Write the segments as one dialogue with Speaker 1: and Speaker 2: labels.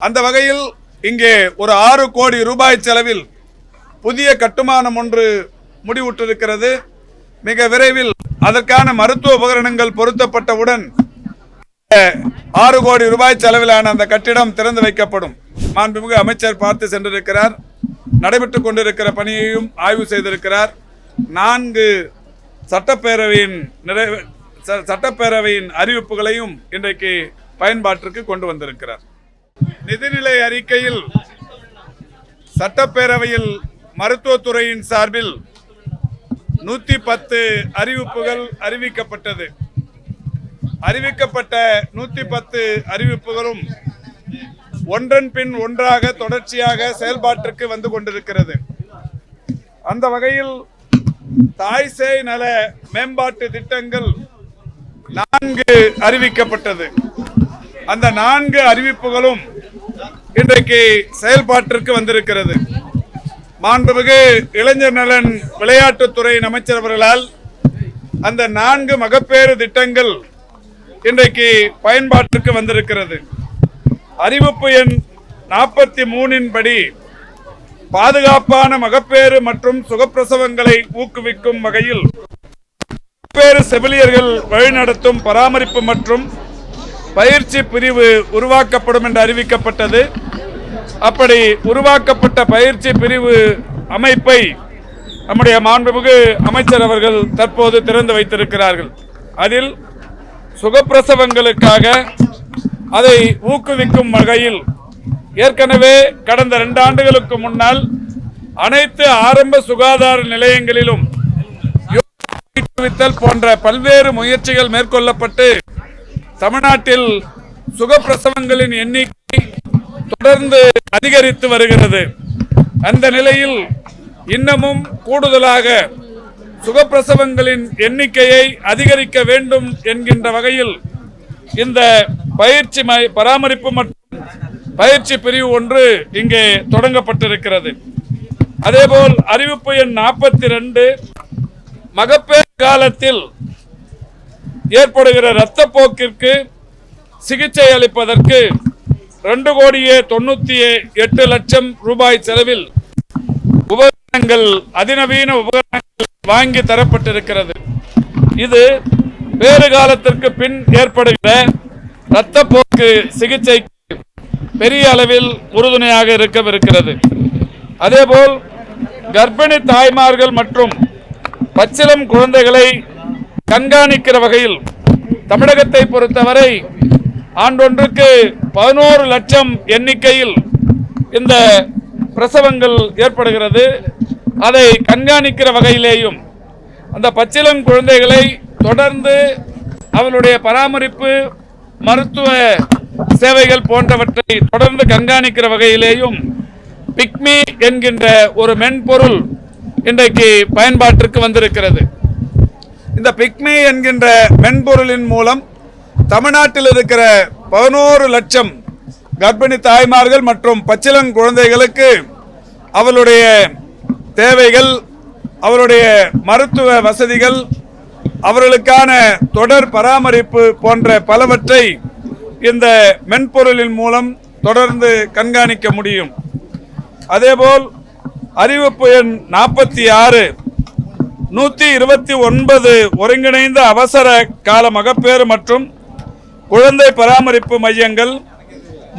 Speaker 1: அந்த வகையில் இங்கே ஒரு ஆறு கோடி ரூபாய் செலவில் புதிய கட்டுமானம் ஒன்று முடிவுற்றிருக்கிறது. மிக விரைவில் அதற்கான மருத்துவ உபகரணங்கள் பொருத்தப்பட்டவுடன் ஆறு கோடி ரூபாய் செலவிலான அந்த கட்டிடம் திறந்து வைக்கப்படும். மாண்புமிகு அமைச்சர் பார்த்து சென்றிருக்கிறார். நடைபெற்றுக் கொண்டிருக்கிற பணியையும் ஆய்வு செய்திருக்கிறார். நான்கு சட்டப்பேரவையின் நிறைவே ச- சட்டப்பேரவையின் அறிவிப்புகளையும் இன்றைக்கு பயன்பாட்டிற்கு கொண்டு வந்திருக்கிறார். நிதிநிலை அறிக்கையில் சட்டப்பேரவையில் மருத்துவத்துறையின் சார்பில் நூத்தி பத்து அறிவிப்புகள் அறிவிக்கப்பட்டது. அறிவிக்கப்பட்ட நூத்தி பத்து அறிவிப்புகளும் ஒன்றன் பின் ஒன்றாக தொடர்ச்சியாக செயல்பாட்டிற்கு வந்து கொண்டிருக்கிறது. அந்த வகையில் தாய் சேய் நல மேம்பாட்டு திட்டங்கள் நான்கு அறிவிக்கப்பட்டது. அந்த நான்கு அறிவிப்புகளும் இன்றைக்கு செயல்பாட்டிற்கு வந்திருக்கிறது. மாண்புமிகு இளைஞர் நலன் விளையாட்டுத்துறையின் அமைச்சர் அவர்களால் அந்த நான்கு மகப்பேறு திட்டங்கள் இன்றைக்கு பயன்பாட்டிற்கு வந்திருக்கிறது. அறிவிப்பு எண் நாற்பத்தி மூணின் படி பாதுகாப்பான மகப்பேறு மற்றும் சுகப்பிரசவங்களை ஊக்குவிக்கும் வகையில் மகப்பேறு செவிலியர்கள் வழிநடத்தும் பராமரிப்பு மற்றும் பயிற்சி பிரிவு உருவாக்கப்படும் என்று அறிவிக்கப்பட்டது. அப்படி உருவாக்கப்பட்ட பயிற்சி பிரிவு அமைப்பை நம்முடைய மாண்புமிகு அமைச்சர் அவர்கள் தற்போது திறந்து வைத்திருக்கிறார்கள். அதில் சுகப்பிரசவங்களுக்காக அதை ஊக்குவிக்கும் வகையில் ஏற்கனவே கடந்த ரெண்டு ஆண்டுகளுக்கு முன்னால் அனைத்து ஆரம்ப சுகாதார நிலையங்களிலும் போன்ற பல்வேறு முயற்சிகள் மேற்கொள்ளப்பட்டு தமிழ்நாட்டில் சுகப்பிரசவங்களின் எண்ணிக்கை தொடர்ந்து அதிகரித்து வருகிறது. அந்த நிலையில் இன்னமும் கூடுதலாக சுகப்பிரசவங்களின் எண்ணிக்கையை அதிகரிக்க வேண்டும் என்கின்ற வகையில் இந்த பயிற்சி பராமரிப்பு மற்றும் பயிற்சி பிரிவு ஒன்று இங்கே தொடங்கப்பட்டிருக்கிறது. அதேபோல் அறிவிப்பு எண் நாற்பத்தி ரெண்டு மகப்பேறு காலத்தில் ஏற்படுகிற இரத்தப்போக்கிற்கு சிகிச்சை அளிப்பதற்கு ரெண்டு கோடியே தொண்ணூத்தி எட்டு லட்சம் ரூபாய் செலவில் உபகரணங்கள் அதிநவீன உபகரணங்கள் வாங்கி தரப்பட்டிருக்கிறது. இது வேறு காலத்திற்கு பின் ஏற்படுகிற இரத்தப்போக்கு சிகிச்சைக்கு பெரிய அளவில் உறுதுணையாக இருக்கவிருக்கிறது. அதேபோல் கர்ப்பிணி தாய்மார்கள் மற்றும் பச்சிலம் குழந்தைகளை கண்காணிக்கிற வகையில் தமிழகத்தை பொறுத்தவரை ஆண்டொன்றுக்கு பதினோரு லட்சம் எண்ணிக்கையில் இந்த பிரசவங்கள் ஏற்படுகிறது. அதை கண்காணிக்கிற வகையிலேயும் அந்த பச்சிலம் குழந்தைகளை தொடர்ந்து அவளுடைய பராமரிப்பு மருத்துவ சேவைகள் போன்றவற்றை தொடர்ந்து கண்காணிக்கிற வகையிலேயும் பிக்மி என்கின்ற ஒரு மென்பொருள் இன்றைக்கு பயன்பாட்டிற்கு வந்திருக்கிறது. இந்த பிக்மி என்கின்ற மென்பொருளின் மூலம் தமிழ்நாட்டில் இருக்கிற பதினோரு லட்சம் கர்ப்பிணி தாய்மார்கள் மற்றும் பச்சிலங் குழந்தைகளுக்கு அவளுடைய தேவைகள் அவருடைய மருத்துவ வசதிகள் அவர்களுக்கான தொடர் பராமரிப்பு போன்ற பலவற்றை இந்த மென்பொருளின் மூலம் தொடர்ந்து கண்காணிக்க முடியும். அதேபோல் அறிவிப்பு எண் நாற்பத்தி ஆறு நூற்றி இருபத்தி ஒன்பது ஒருங்கிணைந்த அவசர கால மகப்பேறு மற்றும் குழந்தை பராமரிப்பு மையங்கள்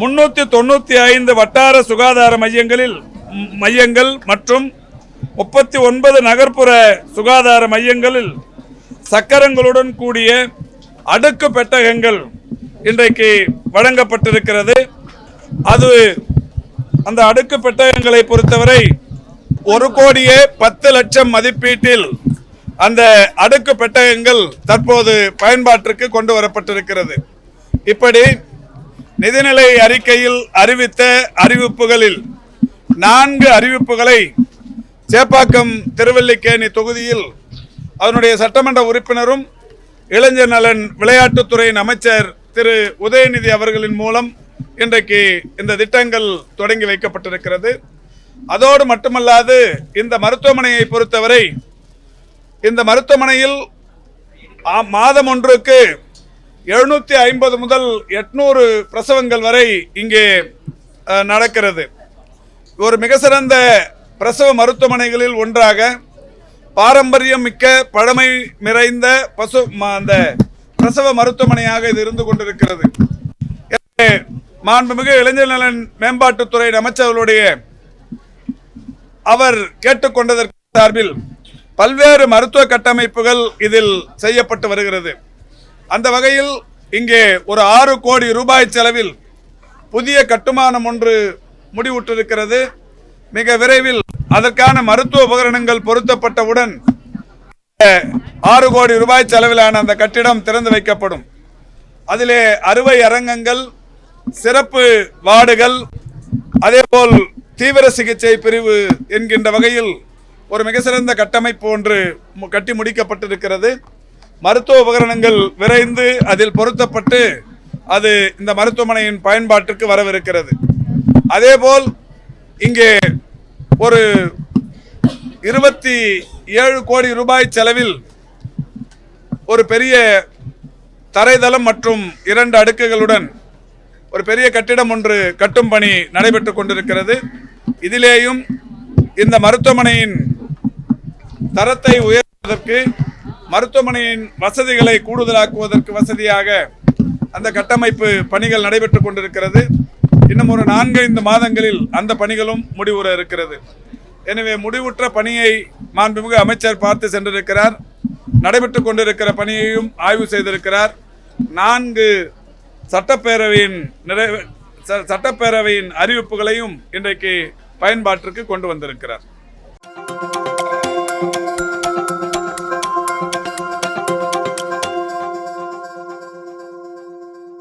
Speaker 1: முன்னூற்றி தொண்ணூற்றி ஐந்து வட்டார சுகாதார மையங்களில் மையங்கள் மற்றும் முப்பத்தி ஒன்பது நகர்ப்புற சுகாதார மையங்களில் சக்கரங்களுடன் கூடிய அடுக்கு பெட்டகங்கள் இன்றைக்கு வழங்கப்பட்டிருக்கிறது. அது அந்த அடுக்கு பெட்டகங்களை பொறுத்தவரை ஒரு கோடியே பத்து லட்சம் மதிப்பீட்டில் அந்த அடுக்கு பெட்டகங்கள் தற்போது பயன்பாட்டிற்கு கொண்டு வரப்பட்டிருக்கிறது. இப்படி நிதிநிலை அறிக்கையில் அறிவித்த அறிவிப்புகளில் நான்கு அறிவிப்புகளை சேப்பாக்கம் திருவல்லிக்கேணி தொகுதியில் அதனுடைய சட்டமன்ற உறுப்பினரும் இளைஞர் நலன் விளையாட்டுத்துறையின் அமைச்சர் திரு உதயநிதி அவர்களின் மூலம் இன்றைக்கு இந்த திட்டங்கள் தொடங்கி வைக்கப்பட்டிருக்கிறது. அதோடு மட்டுமல்லாது இந்த மருத்துவமனையை பொறுத்தவரை இந்த மருத்துவமனையில் மாதம் ஒன்றுக்கு எழுநூத்தி ஐம்பது முதல் எட்நூறு பிரசவங்கள் வரை இங்கே அஹ், நடக்கிறது. ஒரு மிக சிறந்த பிரசவ மருத்துவமனைகளில் ஒன்றாக பாரம்பரியம் மிக்க பழமை நிறைந்த பசு ம- அந்த பிரசவ மருத்துவமனையாக இது இருந்து கொண்டிருக்கிறது. எனவே, மாண்புமிகு இளைஞர் நலன் மேம்பாட்டுத்துறை அமைச்சர்களுடைய அவர் கேட்டுக்கொண்டதற்கு சார்பில் பல்வேறு மருத்துவ கட்டமைப்புகள் இதில் செய்யப்பட்டு வருகிறது. அந்த வகையில் இங்கே ஒரு ஆறு கோடி ரூபாய் செலவில் புதிய கட்டுமானம் ஒன்று முடிவுற்றிருக்கிறது. மிக விரைவில் அதற்கான மருத்துவ உபகரணங்கள் பொருத்தப்பட்டவுடன் ஆறு கோடி ரூபாய் செலவிலான அந்த கட்டிடம் திறந்து வைக்கப்படும். அதிலே அறுவை அரங்கங்கள் சிறப்பு வார்டுகள் அதேபோல் தீவிர சிகிச்சை பிரிவு என்கின்ற வகையில் ஒரு மிக சிறந்த கட்டமைப்பு ஒன்று மு- கட்டி முடிக்கப்பட்டிருக்கிறது. மருத்துவ உபகரணங்கள் விரைந்து அதில் பொருத்தப்பட்டு அது இந்த மருத்துவமனையின் பயன்பாட்டிற்கு வரவிருக்கிறது. அதேபோல் இங்கே ஒரு இருபத்தி ஏழு கோடி ரூபாய் செலவில் ஒரு பெரிய தரைதளம் மற்றும் இரண்டு அடுக்குகளுடன் ஒரு பெரிய கட்டிடம் ஒன்று கட்டும் பணி நடைபெற்று கொண்டிருக்கிறது. இதிலேயும் இந்த மருத்துவமனையின் தரத்தை உயர்த்துவதற்கு மருத்துவமனையின் வசதிகளை கூடுதலாக்குவதற்கு வசதியாக அந்த கட்டமைப்பு பணிகள் நடைபெற்றுக் கொண்டிருக்கிறது. இன்னும் ஒரு நான்கைந்து மாதங்களில் அந்த பணிகளும் முடிவுற இருக்கிறது. எனவே முடிவுற்ற பணியை மாண்புமிகு அமைச்சர் பார்த்து சென்றிருக்கிறார். நடைபெற்றுக் கொண்டிருக்கிற பணியையும் ஆய்வு செய்திருக்கிறார். நான்கு சட்டப்பேரவையின் நிறைவே ச- சட்டப்பேரவையின் அறிவிப்புகளையும் இன்றைக்கு பயன்பாட்டிற்கு கொண்டு வந்திருக்கிறார்.